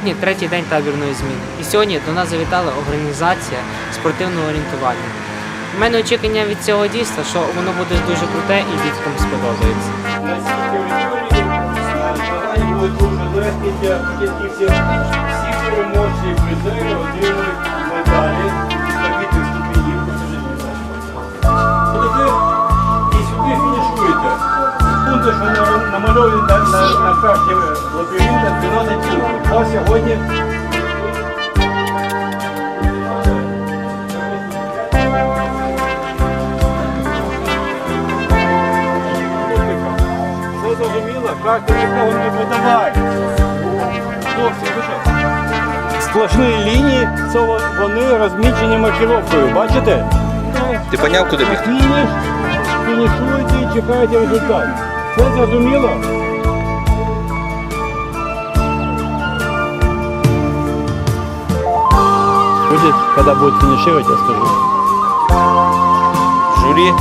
Сьогодні третій день табірної зміни. І сьогодні до нас завітала організація спортивного орієнтування. У мене очікування від цього дійства, що воно буде дуже круте і діткам сподобається. Будуть дуже легкі для початківців. Всі переможці призери отримують медалі відповідних ступенів. Будете і сюди фінішуєте. Пункти, що на- намальовані на, сьогодні Все зрозуміло? Карти нікого не видавай. Хлопці? Сплошні лінії, це вони розмічені маркировкою, бачите? Ти поняв, куди бігти? Фініш, фінішуєте і чекаєте результат. Все зрозуміло? Будет, когда будет финишировать, я скажу. Журі.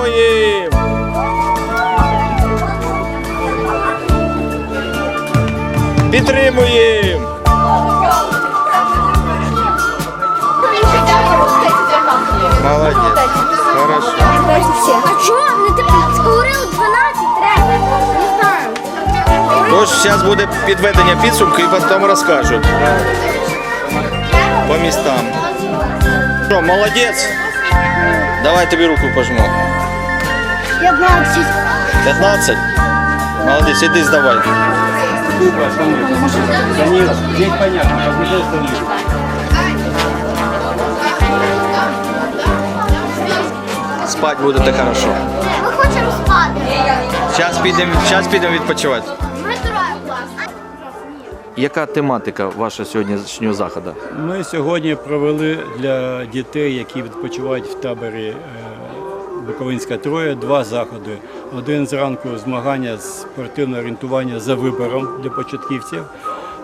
Підтримуємо. Підтримуємо. Молодець. Хорошо. А чого? Не ти говорили 12 треба. Не знаю. Тож зараз буде підведення підсумку і потім розкажуть. По містам. Що, молодець? Давай тобі руку пожму. 15. 15? Молодець, іди здавай. Данила, здесь понятно, побежал остальных. Спать будете хорошо. Ми хочемо спати. Зараз підемо, зараз підемо відпочивати. Яка тематика вашого сьогоднішнього заходу? Ми сьогодні провели для дітей, які відпочивають в таборі е, Буковинська Троє, два заходи. Один зранку змагання з спортивного орієнтування за вибором для початківців.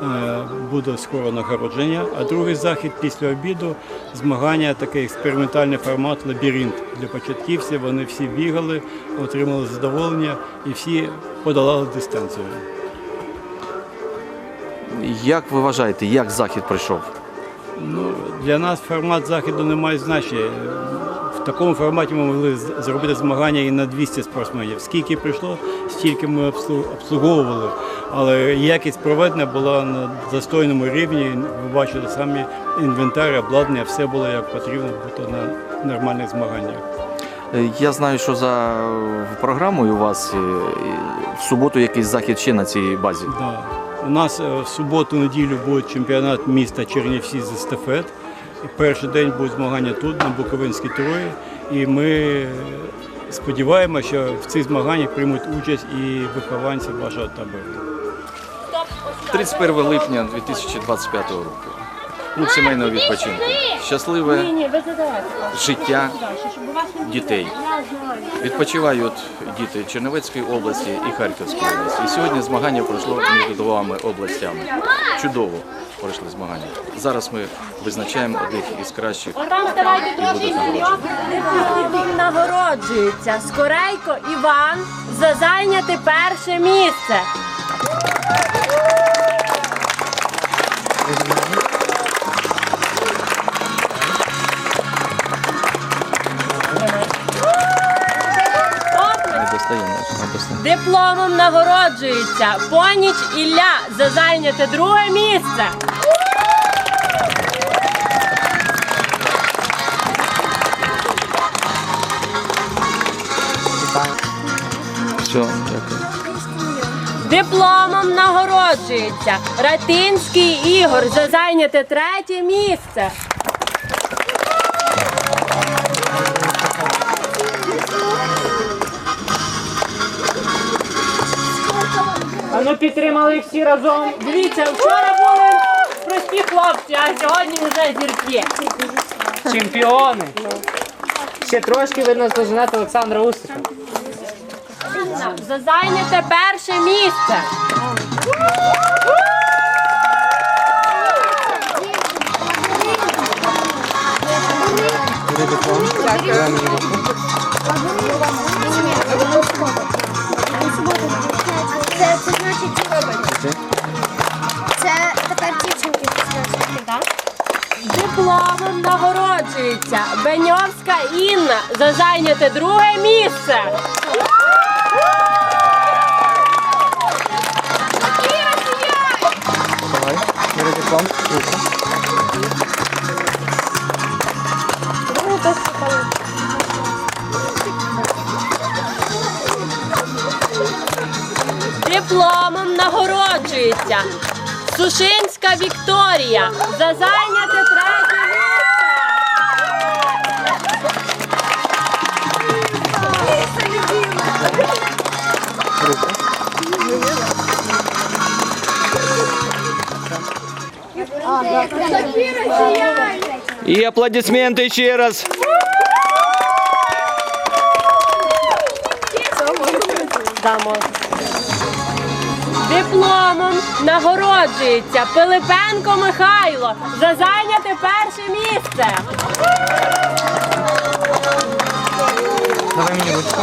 Е, Буде скоро нагородження. А другий захід після обіду змагання, такий експериментальний формат лабіринт для початківців. Вони всі бігали, отримали задоволення і всі подолали дистанцію. Як ви вважаєте, як захід пройшов? Ну, для нас формат заходу не має значення. В такому форматі ми могли зробити змагання і на 200 спортсменів. Скільки прийшло, стільки ми обслуговували. Але якість проведення була на достойному рівні. Ви бачили самі інвентар, обладнання, все було як потрібно бути на нормальних змаганнях. Е, Я знаю, що за е, програмою у вас е, в суботу якийсь захід ще на цій базі. Да. У нас е, в суботу-неділю буде чемпіонат міста Чернівці з естафет. Перший день будуть змагання тут, на Буковинській Трої. І ми е, сподіваємося, що в цих змаганнях приймуть участь і вихованці вашого табору. 31 липня 2025 року. Клуб сімейного відпочинку. Щасливе життя дітей. Відпочивають діти Чернівецької області і Харківської області. І сьогодні змагання пройшло між двома областями. Чудово пройшли змагання. Зараз ми визначаємо одних із кращих і будуть нагороджені. Нагороджується Скорейко Іван за зайняте перше місце. Дипломом нагороджується Поніч Ілля за зайняте друге місце. Все, дякую. Дипломом нагороджується Ратинський Ігор за зайняте третє місце. Підтримали всі разом. Дивіться, вчора були прості хлопці, а сьогодні вже зірки. Чемпіони. Ще трошки видно зложенати Олександра Усика. За зайняте перше місце. Інна за зайняте друге місце. Дипломом нагороджується Сушинська Вікторія за зайняте третє І аплодисменти ще раз. Дипломом нагороджується Пилипенко Михайло за зайняте перше місце. Давай мені ручку.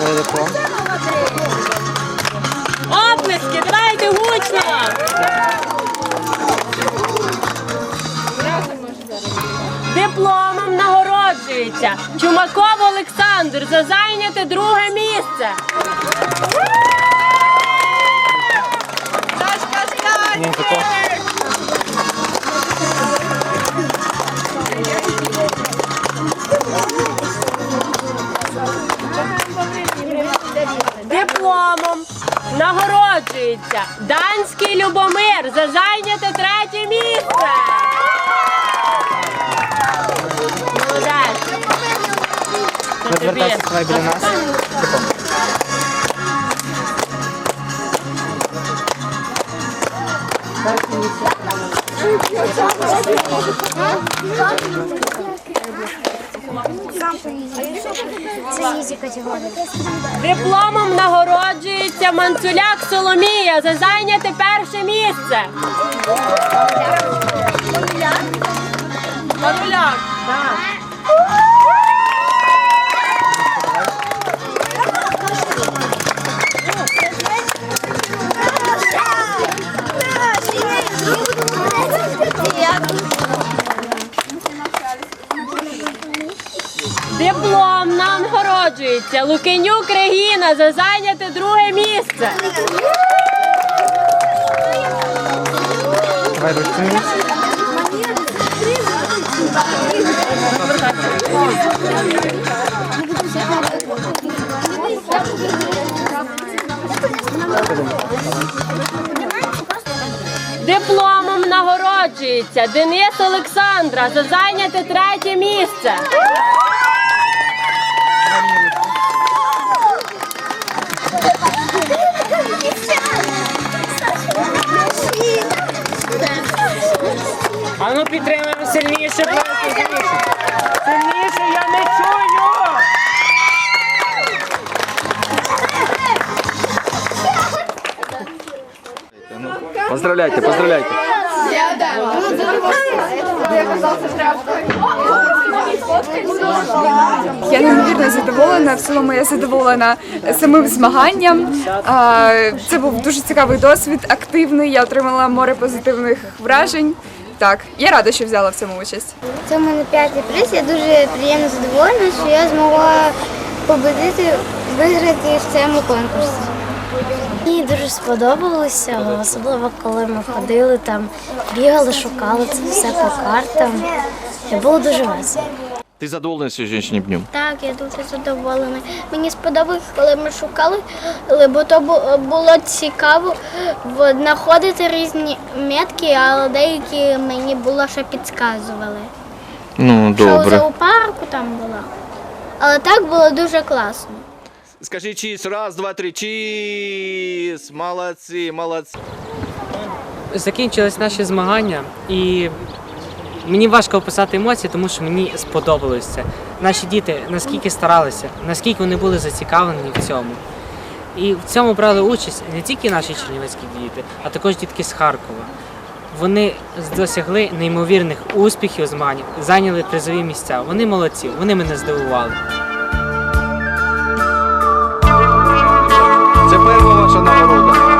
Бери диплом. Оплески, давайте гучно. Дипломом нагороджується Чумаков Олександр за зайняте друге місце. Диплом. Дипломом нагороджується Данський Любомир за зайняте третє місце. Молодець. Розвертайся, давай біля нас. Це ізі категорія. Дипломом нагороджується Манцуляк Соломія за зайняте перше місце. Маруляк. Так. Нагороджується Лукенюк Регіна за зайняте друге місце. Дипломом нагороджується Денис Олександра за зайняте третє місце. Ну підтримаємо сильніше, просто сильніше. Сильніше, я не чую! Поздравляйте, поздравляйте. Я неймовірно задоволена. В цілому я задоволена самим змаганням. Це був дуже цікавий досвід, активний. Я отримала море позитивних вражень. Так, я рада, що взяла в цьому участь. Це в мене п'ятий приз. Я дуже приємно задоволена, що я змогла победити, виграти в цьому конкурсі. Мені дуже сподобалося, особливо коли ми ходили там, бігали, шукали це все по картам. Було дуже весело. Ти задоволений сьогоднішнім днем? Так, я дуже задоволена. Мені сподобалось, коли ми шукали, бо то було цікаво знаходити різні метки, але деякі мені було, що підказували. Ну, Що у зоопарку там було. Але так було дуже класно. Скажи чіз, раз, два, три, чіз! Молодці, молодці. Закінчились наші змагання, і Мені важко описати емоції, тому що мені сподобалось це. Наші діти наскільки старалися, наскільки вони були зацікавлені в цьому. І в цьому брали участь не тільки наші чернівецькі діти, а також дітки з Харкова. Вони досягли неймовірних успіхів, з змагань, зайняли призові місця. Вони молодці, вони мене здивували. Це перша ваша нагорода.